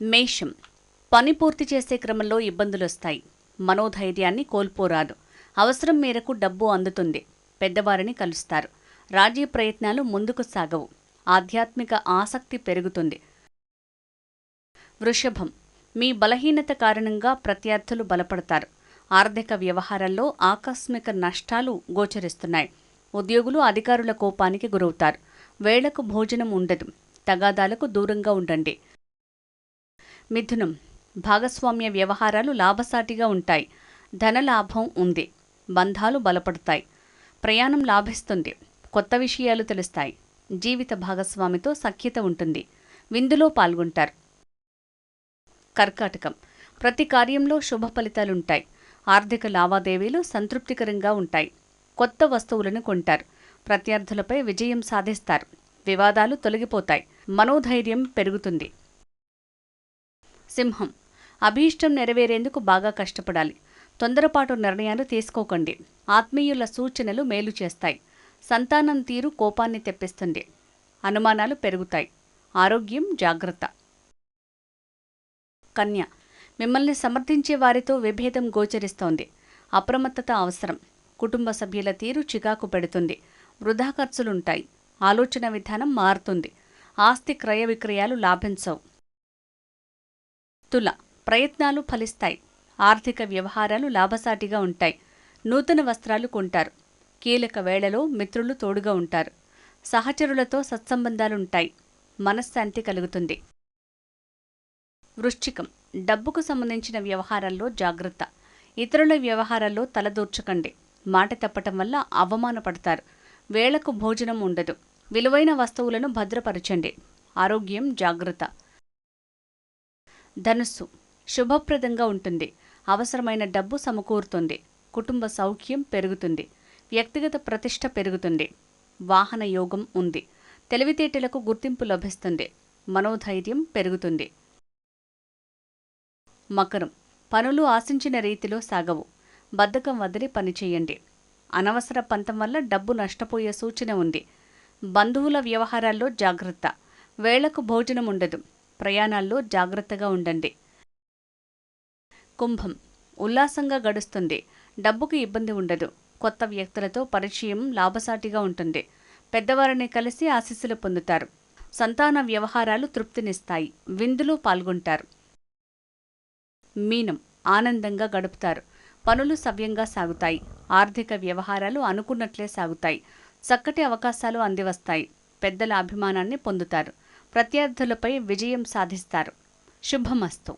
మేషం. పని పూర్తి చేసే క్రమంలో ఇబ్బందులొస్తాయి. మనోధైర్యాన్ని కోల్పోరాదు. అవసరం మేరకు డబ్బు అందుతుంది. పెద్దవారిని కలుస్తారు. రాజీ ప్రయత్నాలు ముందుకు సాగవు. ఆధ్యాత్మిక ఆసక్తి పెరుగుతుంది. వృషభం. మీ బలహీనత కారణంగా ప్రత్యర్థులు బలపడతారు. ఆర్థిక వ్యవహారాల్లో ఆకస్మిక నష్టాలు గోచరిస్తున్నాయి. ఉద్యోగులు అధికారుల కోపానికి గురవుతారు. వేళకు భోజనం ఉండదు. తగాదాలకు దూరంగా ఉండండి. మిథునం. భాగస్వామ్య వ్యవహారాలు లాభసాటిగా ఉంటాయి. ధనలాభం ఉంది. బంధాలు బలపడతాయి. ప్రయాణం లాభిస్తుంది. కొత్త విషయాలు తెలుస్తాయి. జీవిత భాగస్వామితో సఖ్యత ఉంటుంది. విందులో పాల్గొంటారు. కర్కాటకం. ప్రతి కార్యంలో శుభ ఫలితాలుంటాయి. ఆర్థిక లావాదేవీలు సంతృప్తికరంగా ఉంటాయి. కొత్త వస్తువులను కొంటారు. ప్రత్యర్థులపై విజయం సాధిస్తారు. వివాదాలు తొలగిపోతాయి. మనోధైర్యం పెరుగుతుంది. సింహం అభీష్టం నెరవేరేందుకు బాగా కష్టపడాలి. తొందరపాటు నిర్ణయాలు తీసుకోకండి. ఆత్మీయుల సూచనలు మేలు చేస్తాయి. సంతానం తీరు కోపాన్ని తెప్పిస్తుంది. అనుమానాలు పెరుగుతాయి. ఆరోగ్యం జాగ్రత్త. కన్య. మిమ్మల్ని సమర్థించే వారితో విభేదం గోచరిస్తోంది. అప్రమత్తత అవసరం. కుటుంబ సభ్యుల తీరు చికాకు పెడుతుంది. వృధా ఖర్చులుంటాయి ఆలోచన విధానం మారుతుంది. ఆస్తి క్రయ విక్రయాలు లాభించవు తుల ప్రయత్నాలు ఫలిస్తాయి. ఆర్థిక వ్యవహారాలు లాభసాటిగా ఉంటాయి. నూతన వస్త్రాలు కొంటారు. కీలక వేళలో మిత్రులు తోడుగా ఉంటారు. సహచరులతో సత్సంబంధాలుంటాయి. మనశ్శాంతి కలుగుతుంది. వృశ్చికం. డబ్బుకు సంబంధించిన వ్యవహారాల్లో జాగ్రత్త. ఇతరుల వ్యవహారాల్లో తలదూర్చకండి మాట తప్పటం వల్ల అవమానపడతారు. వేళకు భోజనం ఉండదు. విలువైన వస్తువులను భద్రపరచండి. ఆరోగ్యం జాగ్రత్త. ధనుస్సు శుభప్రదంగా ఉంటుంది. అవసరమైన డబ్బు సమకూరుతుంది. కుటుంబ సౌఖ్యం పెరుగుతుంది. వ్యక్తిగత ప్రతిష్ట పెరుగుతుంది. వాహన యోగం ఉంది. తెలివితేటలకు గుర్తింపు లభిస్తుంది. మనోధైర్యం పెరుగుతుంది. మకరం పనులు ఆశించిన రీతిలో సాగవు. బద్ధకం వదిలి పనిచేయండి అనవసర పంతం వల్ల డబ్బు నష్టపోయే సూచన ఉంది. బంధువుల వ్యవహారాల్లో జాగ్రత్త. వేళకు భోజనం ఉండదు. ప్రయాణాల్లో జాగ్రత్తగా ఉండండి. కుంభం. ఉల్లాసంగా గడుస్తుంది. డబ్బుకు ఇబ్బంది ఉండదు. కొత్త వ్యక్తులతో పరిచయం లాభసాటిగా ఉంటుంది. పెద్దవారిని కలిసి ఆశీస్సులు పొందుతారు. సంతాన వ్యవహారాలు తృప్తినిస్తాయి. విందులు పాల్గొంటారు. మీనం. ఆనందంగా గడుపుతారు. పనులు సవ్యంగా సాగుతాయి. ఆర్థిక వ్యవహారాలు అనుకున్నట్లే సాగుతాయి. చక్కటి అవకాశాలు అందివస్తాయి. పెద్దల అభిమానాన్ని పొందుతారు. प्रत्यर्थुपै विजय साधिस्तार शुभमस्तु